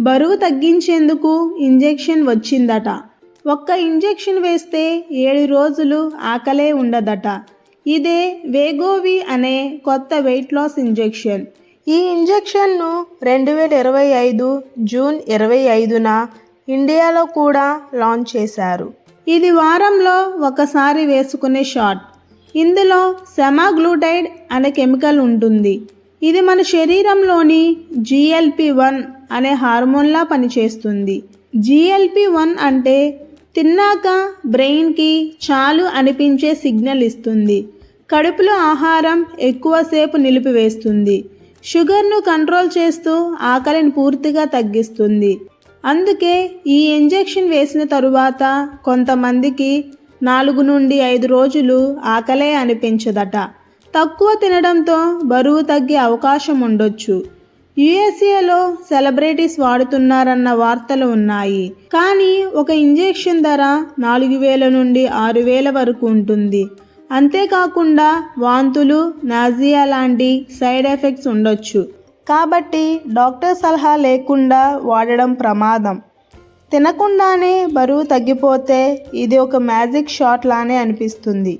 బరువు తగ్గించేందుకు ఇంజెక్షన్ వచ్చిందట. ఒక్క ఇంజెక్షన్ వేస్తే ఏడు రోజులు ఆకలే ఉండదట. ఇదే వేగోవి అనే కొత్త వెయిట్ లాస్ ఇంజెక్షన్. ఈ ఇంజెక్షన్ను రెండు వేల ఇరవై ఐదు జూన్ ఇరవై ఐదున ఇండియాలో కూడా లాంచ్ చేశారు. ఇది వారంలో ఒకసారి వేసుకునే షాట్. ఇందులో సెమాగ్లూటైడ్ అనే కెమికల్ ఉంటుంది. ఇది మన శరీరంలోని జిఎల్పి వన్ అనే హార్మోన్లా పనిచేస్తుంది. జిఎల్పి వన్ అంటే తిన్నాక బ్రెయిన్కి చాలు అనిపించే సిగ్నల్ ఇస్తుంది. కడుపులో ఆహారం ఎక్కువసేపు నిలిపివేస్తుంది. షుగర్ను కంట్రోల్ చేస్తూ ఆకలిని పూర్తిగా తగ్గిస్తుంది. అందుకే ఈ ఇంజెక్షన్ వేసిన తరువాత కొంతమందికి నాలుగు నుండి ఐదు రోజులు ఆకలే అనిపించదట. తక్కువ తినడంతో బరువు తగ్గే అవకాశం ఉండొచ్చు. యుఎస్ఏలో సెలబ్రిటీస్ వాడుతున్నారన్న వార్తలు ఉన్నాయి. కానీ ఒక ఇంజెక్షన్ ధర నాలుగు వేల నుండి ఆరు వేల వరకు ఉంటుంది. అంతేకాకుండా వాంతులు నాజియా లాంటి సైడ్ ఎఫెక్ట్స్ ఉండొచ్చు. కాబట్టి డాక్టర్ సలహా లేకుండా వాడడం ప్రమాదం. తినకుండానే బరువు తగ్గిపోతే ఇది ఒక మ్యాజిక్ షాట్ లానే అనిపిస్తుంది.